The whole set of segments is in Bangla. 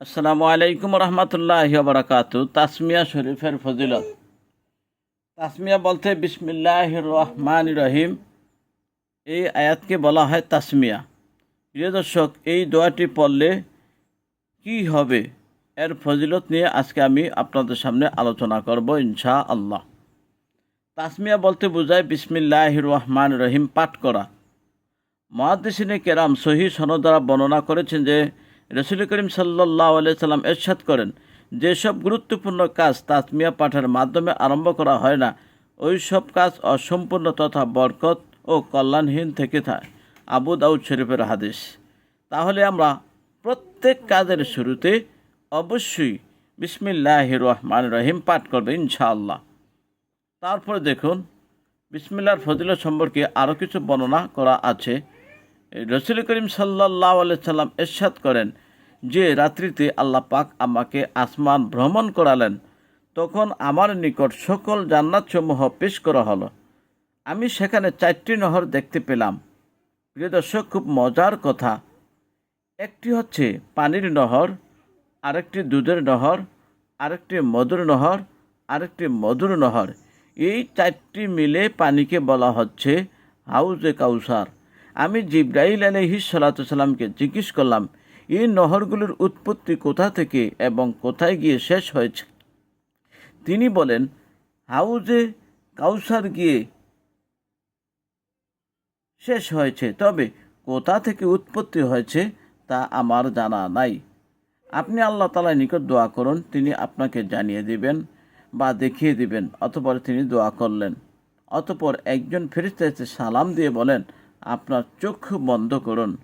আসসালামু আলাইকুম রহমতুল্লাহ বারাকাতু। তাসমিয়া শরীফের ফজিলত। তাসমিয়া বলতে বিসমিল্লাহ রহমান রহিম। এই আয়াতকে বলা হয় তাসমিয়া। প্রিয় দর্শক, এই দোয়াটি পড়লে কি হবে এর ফজিলত নিয়ে আজকে আমি আপনাদের সামনে আলোচনা করব ইনশা আল্লাহ তাসমিয়া বলতে বোঝায় বিসমিল্লাহ রহমান রহিম পাঠ করা। মহাদিসিনে কেরাম সহি সনদ দ্বারা বর্ণনা করেছেন যে রসুল করিম সাল্লাহ সাল্লাম এরশাদ করেন যেসব গুরুত্বপূর্ণ কাজ তাসমিয়া পাঠের মাধ্যমে আরম্ভ করা হয় না, ওই সব কাজ অসম্পূর্ণ তথা বরকত ও কল্যাণহীন থেকে থাকে। আবু দাউদ শরীফের হাদিস। তাহলে আমরা প্রত্যেক কাজের শুরুতে অবশ্যই বিসমিল্লাহ রহমান রহিম পাঠ করবে ইনশাআল্লাহ। তারপরে দেখুন, বিসমিল্লার ফজিলত সম্পর্কে আরও কিছু বর্ণনা করা আছে। রসুল করিম সাল্লাহ সাল্লাম এরশাদ করেন যে রাত্রিতে আল্লাহ পাক আমাকে আসমান ভ্রমণ করালেন, তখন আমার নিকট সকল জান্নাতসমূহ পেশ করা হলো। আমি সেখানে চারটি নহর দেখতে পেলাম। প্রিয় দর্শক, খুব মজার কথা। একটি হচ্ছে পানির নহর, আরেকটি দুধের নহর, আরেকটি মধুর নহর, আরেকটি মধুর নহর। এই চারটি মিলে পানিকে বলা হচ্ছে হাউজে কাউসার। আমি জিব্রাইল আলহি সাল্লাতামকে জিজ্ঞেস করলাম এই নহরগুলোর উৎপত্তি কোথা থেকে এবং কোথায় গিয়ে শেষ হয়েছে? তিনি বলেন, হাউজে কাউসার গিয়ে শেষ হয়েছে, তবে কোথা থেকে উৎপত্তি হয়েছে তা আমার জানা নাই। আপনি আল্লাহ তালার নিকট দোয়া করুন, তিনি আপনাকে জানিয়ে দিবেন বা দেখিয়ে দিবেন। অতপর তিনি দোয়া করলেন। অতপর একজন ফেরিস্তা সালাম দিয়ে বলেন আপনার চক্ষু বন্ধ করুন।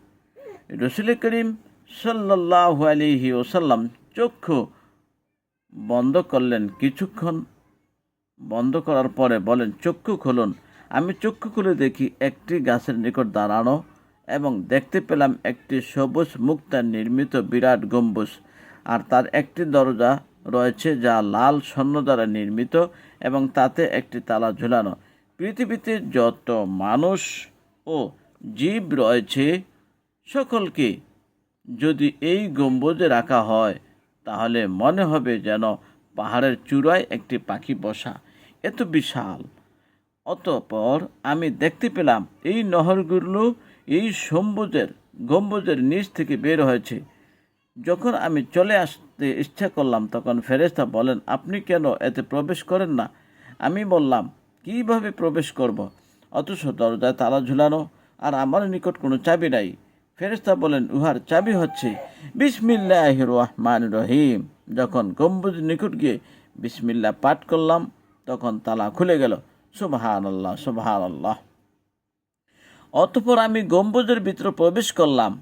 রসুল করিম সাল্লাহ আলিহি ওসাল্লাম চক্ষু বন্ধ করলেন কিছুক্ষণ। বন্ধ করার পরে বলেন, চক্ষু খুলুন। আমি চক্ষু খুলে দেখি একটি গাছের নিকট দাঁড়ানো এবং দেখতে পেলাম একটি সবুজ মুক্তা নির্মিত বিরাট গম্বুজ। আর তার একটি দরজা রয়েছে যা লাল স্বর্ণ দ্বারা নির্মিত এবং তাতে একটি তালা ঝুলানো। পৃথিবীতে যত মানুষ ও জীব রয়েছে সকলকে। যদি এই গম্বুজে রাখা হয়, তাহলে মনে হবে যেন পাহাড়ের চূড়ায় একটি পাখি বসা। এত বিশাল। অতপর আমি দেখতে পেলাম, এই নহরগুলো এই সম্বুজের, গম্বুজের নিচ থেকে বের হয়েছে। যখন আমি চলে আসতে ইচ্ছা করলাম, তখন ফেরেস্তা বলেন, আপনি কেন এতে প্রবেশ করেন না? আমি বললাম, কীভাবে প্রবেশ করব? অথচ দরজায় তালা ঝুলানো আর আমার নিকট কোনো চাবি নাই। ফেরেস্তা বলেন, উহার চাবি হচ্ছে বিসমিল্লাহ রহমান রহিম। যখন গম্বুজ নিকট গিয়ে বিসমিল্লা পাঠ করলাম, তখন তালা খুলে গেল। সুবাহান আল্লাহ সুবাহান আল্লাহ অতপর আমি গম্বুজের ভিতরে প্রবেশ করলাম।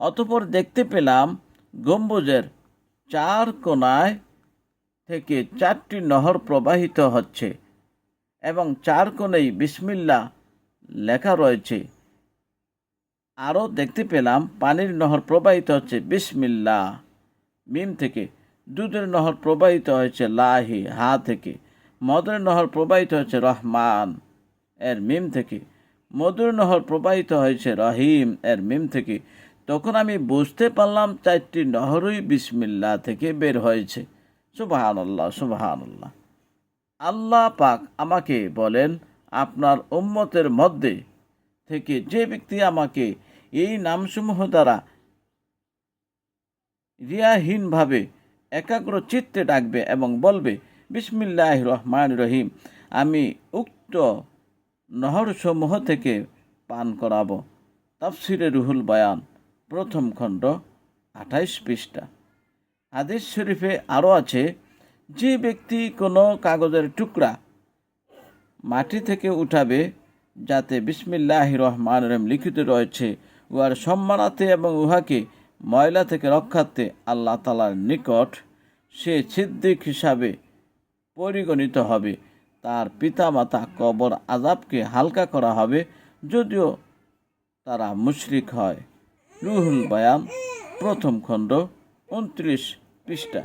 অতপর দেখতে পেলাম গম্বুজের চার কোনায় থেকে চারটি নহর প্রবাহিত হচ্ছে। এবং চার কোণেই বিসমিল্লা লেখা রয়েছে। আরও দেখতে পেলাম, পানির নহর প্রবাহিত হচ্ছে বিসমিল্লা। মিম থেকে। দুধের নহর প্রবাহিত হয়েছে লাহি, হা থেকে। মধুর নহর প্রবাহিত হয়েছে রহমান, এর মিম থেকে। মধুর নহর প্রবাহিত হয়েছে রহিম, এর মিম থেকে। তখন আমি বুঝতে পারলাম, চারটি নহরই বিসমিল্লা থেকে বের হয়েছে। সুবাহান আল্লাহ সুবাহান আল্লাহ আল্লাহ পাক আমাকে বলেন, আপনার উম্মতের মধ্যে থেকে যে ব্যক্তি আমাকে এই নামসমূহ দ্বারা রিয়াহীনভাবে একাগ্র চিত্তে ডাকবে এবং বলবে বিসমিল্লাহ রহমান রহিম, আমি উক্ত নহরসমূহ থেকে পান করাবো। তাফসিরে রুহুল বয়ান, প্রথম খণ্ড আঠাইশ পৃষ্ঠা। হাদিস শরীফে আরও আছে যে ব্যক্তি কোনো কাগজের টুকরা মাটি থেকে উঠাবে, যাতে বিসমিল্লাহ রহমান রহিম লিখিত রয়েছে, উহার সম্মানাতে এবং উহাকে ময়লা থেকে রক্ষার্থে আল্লাহ তালার নিকট সে ছিদ্দিক হিসাবে পরিগণিত হবে। তার পিতামাতা কবর আজাবকে হালকা করা হবে, যদিও তারা মুশরিক হয়। রুহুল বয়ান, প্রথম খণ্ড, উনত্রিশ পৃষ্ঠা।